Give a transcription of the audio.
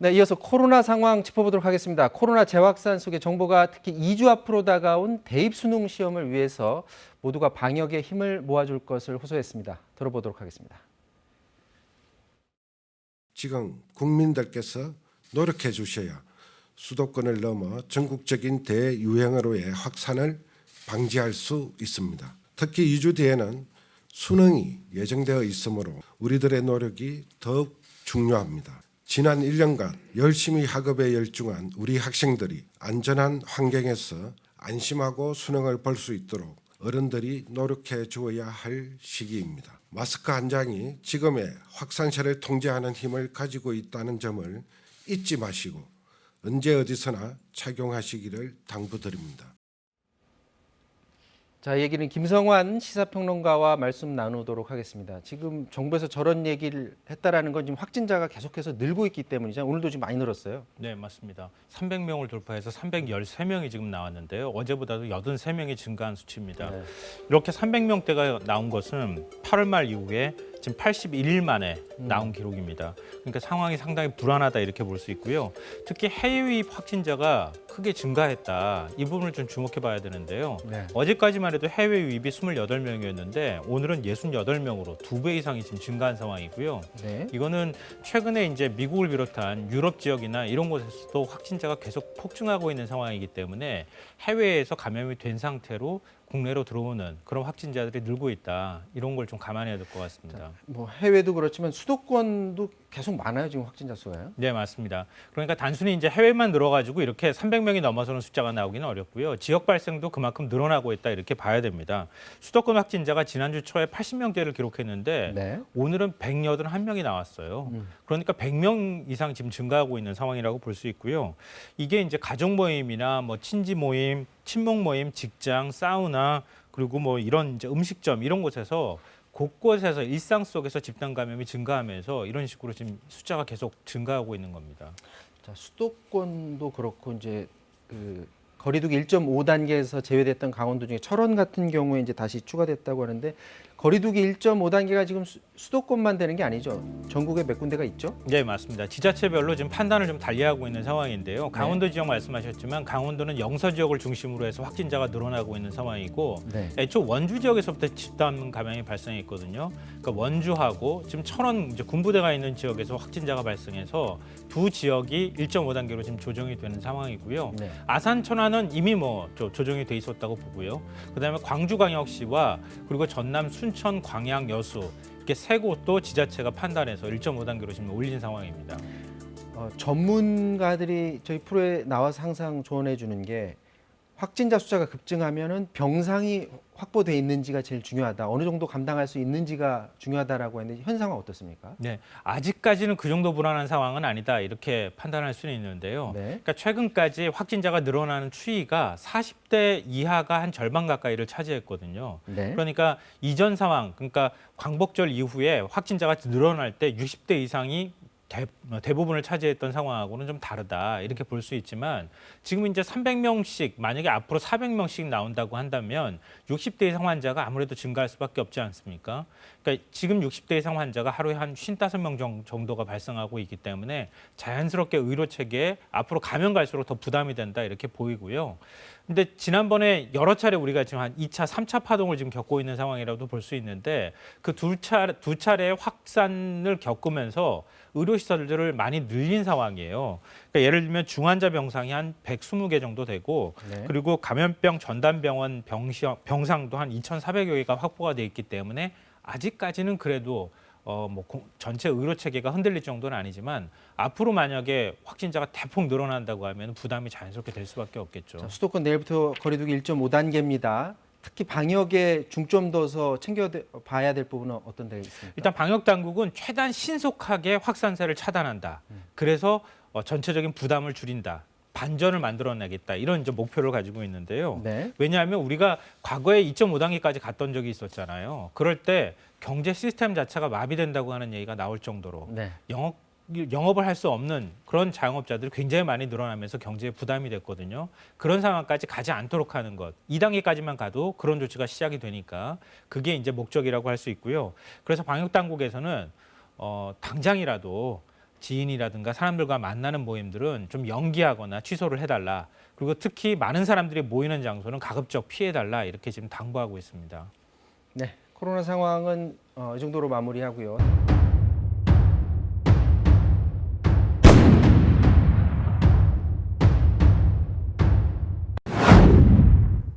네, 이어서 코로나 상황 짚어보도록 하겠습니다. 코로나 재확산 속에 정부가 특히 2주 앞으로 다가온 대입 수능 시험을 위해서 모두가 방역에 힘을 모아줄 것을 호소했습니다. 들어보도록 하겠습니다. 지금 국민들께서 노력해 주셔야 수도권을 넘어 전국적인 대유행으로의 확산을 방지할 수 있습니다. 특히 2주 뒤에는 수능이 예정되어 있으므로 우리들의 노력이 더욱 중요합니다. 지난 1년간 열심히 학업에 열중한 우리 학생들이 안전한 환경에서 안심하고 수능을 볼 수 있도록 어른들이 노력해 주어야 할 시기입니다. 마스크 한 장이 지금의 확산세를 통제하는 힘을 가지고 있다는 점을 잊지 마시고 언제 어디서나 착용하시기를 당부드립니다. 자, 이 얘기는 김성환 시사평론가와 말씀 나누도록 하겠습니다. 지금 정부에서 저런 얘기를 했다라는 건 지금 확진자가 계속해서 늘고 있기 때문이죠. 오늘도 지금 많이 늘었어요. 네, 맞습니다. 300명을 돌파해서 313명이 지금 나왔는데요. 어제보다도 83명이 증가한 수치입니다. 네. 이렇게 300명대가 나온 것은 8월 말 이후에 지금 81일 만에 나온 기록입니다. 그러니까 상황이 상당히 불안하다 이렇게 볼 수 있고요. 특히 해외 유입 확진자가 크게 증가했다. 이 부분을 좀 주목해 봐야 되는데요. 네. 어제까지만 해도 해외 유입이 28명이었는데 오늘은 68명으로 두 배 이상이 지금 증가한 상황이고요. 네. 이거는 최근에 이제 미국을 비롯한 유럽 지역이나 이런 곳에서도 확진자가 계속 폭증하고 있는 상황이기 때문에 해외에서 감염이 된 상태로 국내로 들어오는 그런 확진자들이 늘고 있다. 이런 걸 좀 감안해야 될 것 같습니다. 뭐 해외도 그렇지만 수도권도 계속 많아요. 지금 확진자 수가요. 네, 맞습니다. 그러니까 단순히 이제 해외만 늘어가지고 이렇게 300명이 넘어서는 숫자가 나오기는 어렵고요. 지역 발생도 그만큼 늘어나고 있다 이렇게 봐야 됩니다. 수도권 확진자가 지난주 초에 80명대를 기록했는데 네. 오늘은 181명이 나왔어요. 음. 그러니까 100명 이상 지금 증가하고 있는 상황이라고 볼 수 있고요. 이게 이제 가족 모임이나 뭐 친지 모임, 친목 모임, 직장, 사우나 그리고 뭐 이런 이제 음식점 이런 곳에서 곳곳에서 일상 속에서 집단 감염이 증가하면서 이런 식으로 지금 숫자가 계속 증가하고 있는 겁니다. 자, 수도권도 그렇고 이제 그 거리두기 1.5 단계에서 제외됐던 강원도 중에 철원 같은 경우에 이제 다시 추가됐다고 하는데 거리두기 1.5단계가 지금 수, 수도권만 되는 게 아니죠. 전국에 몇 군데가 있죠? 네, 맞습니다. 지자체별로 지금 판단을 좀 달리하고 있는 상황인데요. 강원도 지역 말씀하셨지만 강원도는 영서 지역을 중심으로 해서 확진자가 늘어나고 있는 상황이고 네. 애초 원주 지역에서부터 집단 감염이 발생했거든요. 그러니까 원주하고 지금 천원 이제 군부대가 있는 지역에서 확진자가 발생해서 두 지역이 1.5단계로 지금 조정이 되는 상황이고요. 네. 아산 천안은 이미 뭐 조- 조정이 돼 있었다고 보고요. 그다음에 광주광역시와 그리고 전남 순천 광양 여수 이렇게 세 곳도 지자체가 판단해서 1.5단계로 지금 올린 상황입니다. 어, 전문가들이 저희 프로에 나와서 항상 조언해 주는 게 확진자 숫자가 급증하면은 병상이 확보돼 있는지가 제일 중요하다. 어느 정도 감당할 수 있는지가 중요하다라고 했는데 현상은 어떻습니까? 네, 아직까지는 그 정도 불안한 상황은 아니다 이렇게 판단할 수는 있는데요. 네. 그러니까 최근까지 확진자가 늘어나는 추이가 40대 이하가 한 절반 가까이를 차지했거든요. 네. 그러니까 이전 상황, 그러니까 광복절 이후에 확진자가 늘어날 때 60대 이상이 대, 대부분을 차지했던 상황하고는 좀 다르다 이렇게 볼 수 있지만 지금 이제 300명씩 만약에 앞으로 400명씩 나온다고 한다면 60대 이상 환자가 아무래도 증가할 수밖에 없지 않습니까? 그러니까 지금 60대 이상 환자가 하루에 한 55명 정- 정도가 발생하고 있기 때문에 자연스럽게 의료 체계에 앞으로 가면 갈수록 더 부담이 된다 이렇게 보이고요. 근데 지난번에 여러 차례 우리가 지금 한 2차, 3차 파동을 지금 겪고 있는 상황이라도 볼 수 있는데 그 두 차례 두 차례 확산을 겪으면서 의료 시설들을 많이 늘린 상황이에요. 그러니까 예를 들면 중환자 병상이 한 120개 정도 되고 네. 그리고 감염병 전담병원 병시, 병상도 한 2,400여 개가 확보가 돼 있기 때문에 아직까지는 그래도 어, 뭐 공- 전체 의료 체계가 흔들릴 정도는 아니지만 앞으로 만약에 확진자가 대폭 늘어난다고 하면 부담이 자연스럽게 될 수밖에 없겠죠. 자, 수도권 내일부터 거리두기 1.5단계입니다. 특히 방역에 중점 둬서 챙겨 봐야 될 부분은 어떤 데 있습니까? 일단 방역 당국은 최대한 신속하게 확산세를 차단한다. 그래서 어, 전체적인 부담을 줄인다. 반전을 만들어내겠다. 이런 이제 목표를 가지고 있는데요. 네. 왜냐하면 우리가 과거에 2.5단계까지 갔던 적이 있었잖아요. 그럴 때 경제 시스템 자체가 마비된다고 하는 얘기가 나올 정도로 네. 영업 영업을 할 수 없는 그런 자영업자들이 굉장히 많이 늘어나면서 경제에 부담이 됐거든요. 그런 상황까지 가지 않도록 하는 것. 2단계까지만 가도 그런 조치가 시작이 되니까 그게 이제 목적이라고 할 수 있고요. 그래서 방역 당국에서는 어 당장이라도 지인이라든가 사람들과 만나는 모임들은 좀 연기하거나 취소를 해달라. 그리고 특히 많은 사람들이 모이는 장소는 가급적 피해달라 이렇게 지금 당부하고 있습니다. 네, 코로나 상황은 어, 이 정도로 마무리하고요.